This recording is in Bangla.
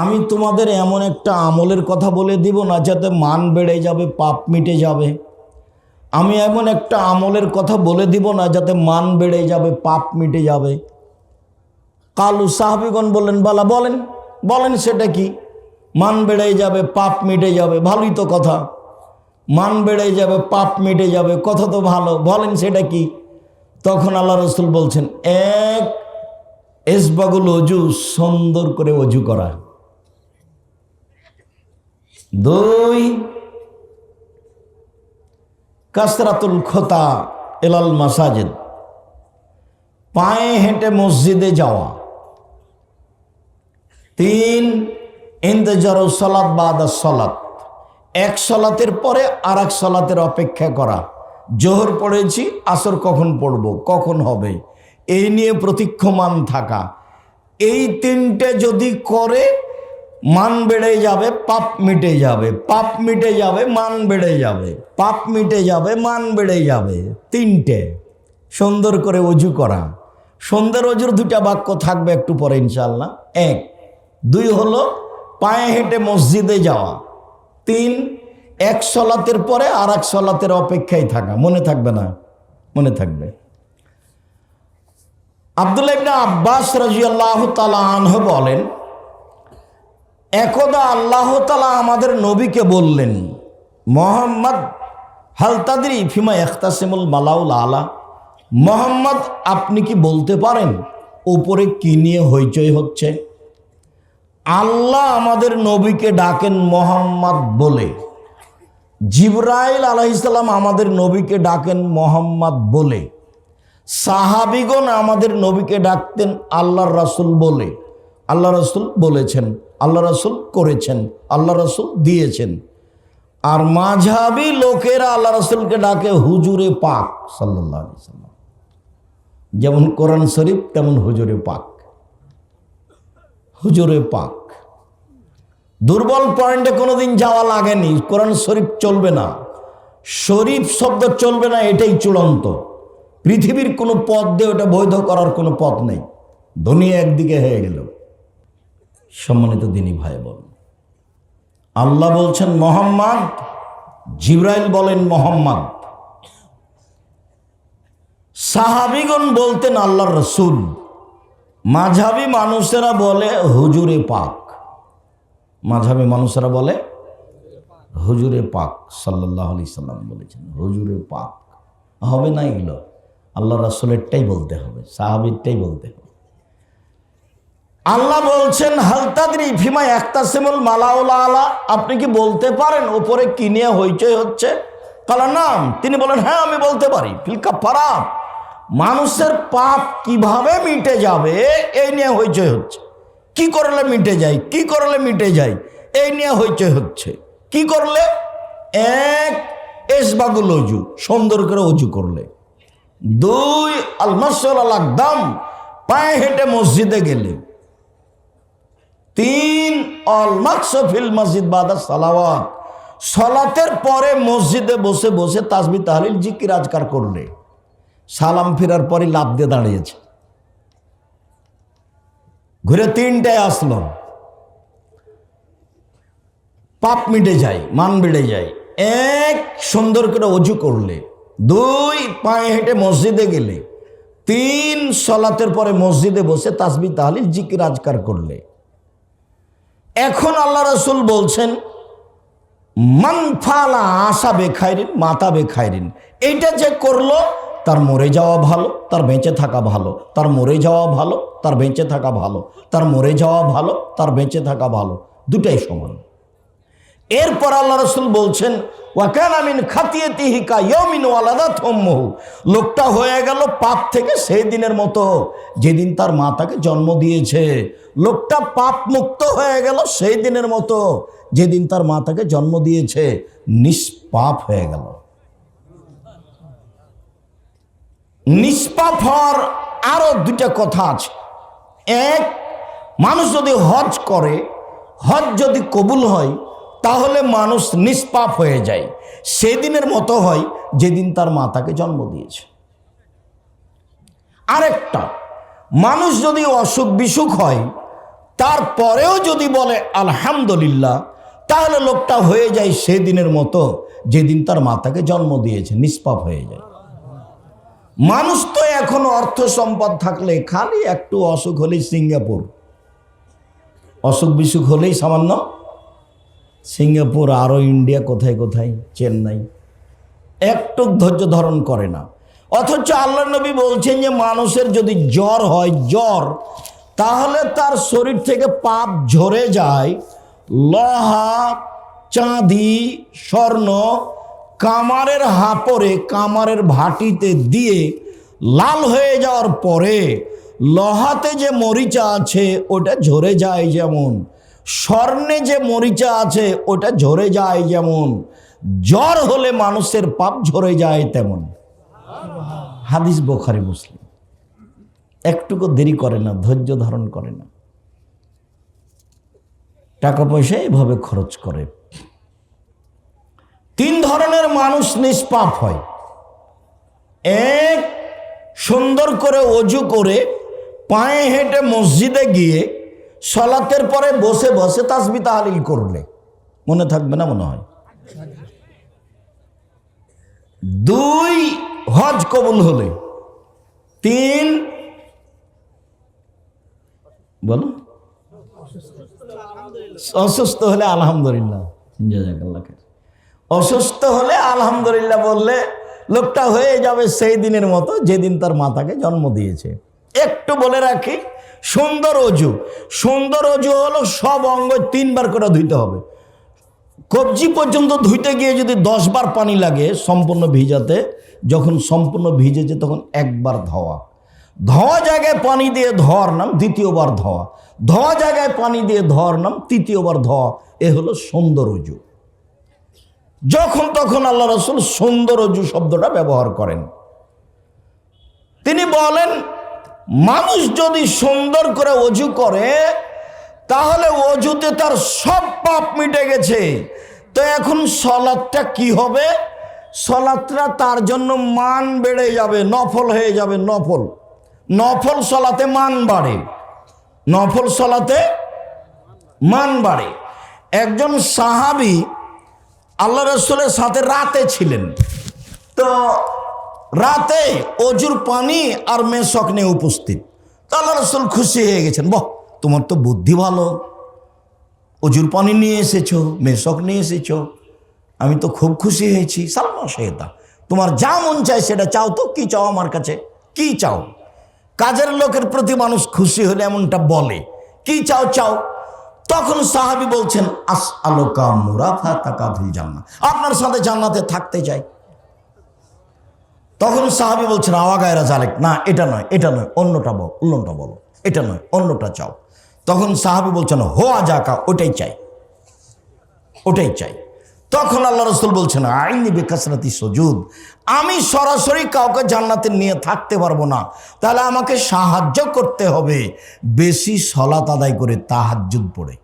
আমি তোমাদের এমন একটা আমলের কথা বলে দিব না যাতে মান বেড়ে যাবে, পাপ মিটে যাবে। আমি এমন একটা আমলের কথা বলে দিব না যাতে মান বেড়ে যাবে, পাপ মিটে যাবে। কালু সাহাবিগণ বললেন, বালা বলেন বলেন সেটা কি? মান বেড়ে যাবে, পাপ মিটে যাবে, ভালোই তো কথা। মান বেড়ে যাবে, পাপ মিটে যাবে, কথা তো ভালো, বলেন সেটা কি? তখন আল্লাহ রসুল বলছেন, এক এসবাগুল অজু সুন্দর করে অজু করা। দুই, কাসরাতুল খোতা এলাল মাসাজেদ। পায়ে হেঁটে মসজিদে যাওয়া। তিন, ইন্তজার সলাৎ বাদ সলাত। এক সলাতের পরে আর এক সলাতের অপেক্ষা করা। জোহর পড়েছি, আসর কখন পড়ব, কখন হবে? এই নিয়ে প্রতীক্ষমান থাকা। এই তিনটে যদি করে মান বেড়ে যাবে, পাপ মিটে যাবে। পাপ মিটে যাবে, মান বেড়ে যাবে। পাপ মিটে যাবে, মান বেড়ে যাবে। তিনটে। সুন্দর করে অজু করা। সুন্দর অজুর দুটা বাক্য থাকবে একটু পরে ইনশাল্লাহ এক, দুই হলো পায়ে হেঁটে মসজিদে যাওয়া। তিন, এক সলাতের পরে আর এক সলাতের অপেক্ষায় থাকা। মনে থাকবে না? মনে থাকবে। আবদুল্লাহ ইবনে আব্বাস রাজিয়াল্লাহ তালা আনহ বলেন একদা আল্লাহ তালা আমাদের নবীকে বললেন, মোহাম্মদ হালতাদি ফিমা এখতাসিমুল মালাউল আলা? মোহাম্মদ, আপনি কি বলতে পারেন ওপরে কি নিয়ে হইচই হচ্ছে? আল্লাহ আমাদের নবীকে ডাকেন, মোহাম্মদ বলে। জিব্রাইল আলাইসাল্লাম আমাদের নবীকে ডাকেন, মোহাম্মদ বলে। সাহাবিগণ আমাদের নবীকে ডাকতেন, আল্লাহর রাসুল বলে। আল্লাহ রসুল বলেছেন, আল্লাহ রসুল করেছেন, আল্লাহ রসুল দিয়েছেন। আর মাঝাবি লোকেরা আল্লাহ রসুলকে ডাকে হুজুরে পাক সাল্লাহ সাল্লাম। যেমন কোরআন শরীফ, তেমন হুজুরে পাক। হুজুরে পাক। দুর্বল পয়েন্টে কোনোদিন যাওয়া লাগেনি, কোরআন শরীফ চলবে না। শরীফ শব্দ চলবে না, এটাই চূড়ান্ত। পৃথিবীর কোনো পথ দিয়ে ওটা বৈধ করার কোনো পথ নেই। দুনিয়া একদিকে হয়ে গেল। সম্মানিত দিনী ভাই বোন আল্লাহ বলছেন, মোহাম্মদ জিব্রাইল বলেন, মোহাম্মদ সাহাবিগণ বলতেন, আল্লাহর রসুল। মাঝাবি মানুষেরা বলে, হুজুরে পাক। মাঝাবি মানুষেরা বলে, হুজুরে পাক। সাল্লাহ আলি সাল্লাম বলেছেন, হুজুরে পাক। হবে না এগুলো? আল্লাহ রাসুলেরটাই বলতে হবে, সাহাবিরটাই বলতে হবে। আল্লাহ বলছেন হালতাদি ফিমা একতাসিমুল মালাউলা আলা। আপনি কি বলতে পারেন ওপরে কি নিয়ে হইচই হচ্ছে? কালা, নাম। তিনি বলেন হ্যাঁ আমি বলতে পারি। ফিলকা পারাপ মানুষের পাপ কীভাবে মিটে যাবে, এই নিয়ে হইচই হচ্ছে। কি করলে মিটে যায়? কি করলে মিটে যায়? এই নিয়ে হইচই হচ্ছে। কি করলে? এক এসবাগুল অজু সুন্দর করে অজু করলে। দুই আলমাসল একদম পায়ে হেঁটে মসজিদে গেলে। অলমাকসফিল মসজিদ সলাতের পরে মসজিদে বসে বসে তাসবি তাহলিল জিকির আজকার করলে। সালাম ফেরার পরে লাভ দিয়ে দাঁড়িয়েছে। ঘুরে তিনটায় আসলো। পাপ মিটে যায়, মান বেড়ে যায়। এক সুন্দর করে অজু করলে, দুই পায়ে হেঁটে মসজিদে গেলে, তিন সলাতের পরে মসজিদে বসে তাসবি তাহলিল জিকির আজকার করলে। এখন আল্লাহ রসুল বলছেন মানফালা আশা বেখাইরিন, মাতা বেখাইরিন। এইটা যে করল, তার মরে যাওয়া ভালো, তার বেঁচে থাকা ভালো, তার মরে যাওয়া ভালো, তার বেঁচে থাকা ভালো, তার মরে যাওয়া ভালো, তার বেঁচে থাকা ভালো, দুটাই সমান। এরপর আল্লাহ রসুল বলছেন ওয়ালাদা লোকটা হয়ে গেল পাপ থেকে সেই দিনের মতো, যেদিন তার মা তাকে জন্ম দিয়েছে। লোকটা পাপ মুক্ত হয়ে গেল সেই দিনের মতো, যেদিন তার মা তাকে জন্ম দিয়েছে। নিষ্পাপ হয়ে গেল। নিষ্পাপ হওয়ার আরও দুটা কথা আছে। এক, মানুষ যদি হজ করে, হজ যদি কবুল হয় তাহলে মানুষ নিষ্পাপ হয়ে যায়। সেদিনের মতো হয় যেদিন তার মাতাকে জন্ম দিয়েছে। আরেকটা, মানুষ যদি অসুখ বিসুখ হয়, তারপরেও যদি বলে আলহামদুলিল্লাহ, তাহলে লোকটা হয়ে যায় সেদিনের মতো যেদিন তার মাতাকে জন্ম দিয়েছে, নিষ্পাপ হয়ে যায়। মানুষ তো এখন অর্থ সম্পদ থাকলে খালি একটু অসুখ হলেই সিঙ্গাপুর। অসুখ বিসুখ হলেই সামান্য সিঙ্গাপুর আরও ইন্ডিয়া, কোথায় কোথায়? চেন্নাই। একটু ধৈর্য ধারণ করে না। অথচ আল্লাহ নবী বলছেন যে, মানুষের যদি জ্বর হয়, জ্বর, তাহলে তার শরীর থেকে পাপ ঝরে যায়। লোহা, চাঁদি, স্বর্ণ কামারের হাপরে, কামারের ভাটিতে দিয়ে লাল হয়ে যাওয়ার পরে, লোহাতে যে মরিচা আছে, ওটা ঝরে যায় যেমন। স্বর্ণে যে মরিচা আছে, ওটা ঝরে যায় যেমন। জ্বর হলে মানুষের পাপ ঝরে যায় তেমন। হাদিস বোখারি মুসলিম। একটুকু দেরি করে না, ধৈর্য ধারণ করে না। টাকা পয়সা এভাবে খরচ করে। তিন ধরনের মানুষ নিষ্পাপ হয়। এক, সুন্দর করে অজু করে, পায়ে হেঁটে মসজিদে গিয়ে সলাতের পরে বসে বসে তাসবি তাহালিল করলে। মনে থাকবে না মনে হয়? দুই হজ কবুল হলে। তিন বলো। অসুস্থ হলে আলহামদুলিল্লাহ। অসুস্থ হলে আলহামদুলিল্লাহ বললে লোকটা হয়ে যাবে সেই দিনের মতো যেদিন তার মাতাকে জন্ম দিয়েছে। একটু বলে রাখি সুন্দর অজু। সুন্দর অজু হলো সব অঙ্গ তিনবার করে ধুইতে হবে। কবজি পর্যন্ত ধুইতে গিয়ে যদি দশ বার পানি লাগে সম্পূর্ণ ভিজাতে, যখন সম্পূর্ণ ভিজেছে তখন একবার ধোয়া। ধোয়া জায়গায় পানি দিয়ে ধোয়ার নাম দ্বিতীয়বার ধোয়া। ধোয়া জায়গায় পানি দিয়ে ধোয়ার নাম তৃতীয়বার ধোয়া। এ হলো সুন্দর অজু। যখন তখন আল্লাহ রসুল সুন্দর অজু শব্দটা ব্যবহার করেন। তিনি বলেন মানুষ যদি সুন্দর করে অজু করে, তাহলে অজুতে তার সব পাপ মিটে গেছে। তো এখন সলাদটা কি হবে? সলাদটা তার জন্য মান বেড়ে যাবে, নফল হয়ে যাবে, নফল। নফল সলাতে মান বাড়ে। নফল সলাতে মান বাড়ে। একজন সাহাবি আল্লাহ রসুলের সাথে রাতে ছিলেন। তো রাতে অজুর পানি আর মেশক নিয়ে উপস্থিত। তো আল্লাহ রসুল খুশি হয়ে গেছেন, বহ, তোমার তো বুদ্ধি ভালো। অজুর পানি নিয়ে এসেছ মেশক নিয়ে এসেছ। আমি তো খুব খুশি হয়েছি। সালমা শেহদা তোমার যা মন চায় সেটা চাও তো, কি চাও আমার কাছে? কি চাও? কাজের লোকের প্রতি মানুষ খুশি হলে এমনটা বলে, কি চাও চাও? তখন সাহাবি বলছেন, আস আলোকা মুরাফা তাকাফিল জান্না আপনার সাথে জান্নাতে থাকতে চাই। তখন সাহাবি বলছেন আওয়াগায়রা জালেক না, এটা নয় এটা নয়, অন্যটা বল, অন্যটা বলো, এটা নয়, অন্যটা চাও। তখন সাহাবি বলছেন, হোয়া জাকা ওটাই চাই ওটাই চাই। তখন আল্লাহ রসুল বলছেন, আইনি বেকাসরাতি সজুদ, আমি সরাসরি কাউকে জান্নাতে নিয়ে থাকতে পারব না। তাহলে আমাকে সাহায্য করতে হবে, বেশি সলাত আদায় করে তাহাজ্জুদ পড়ে।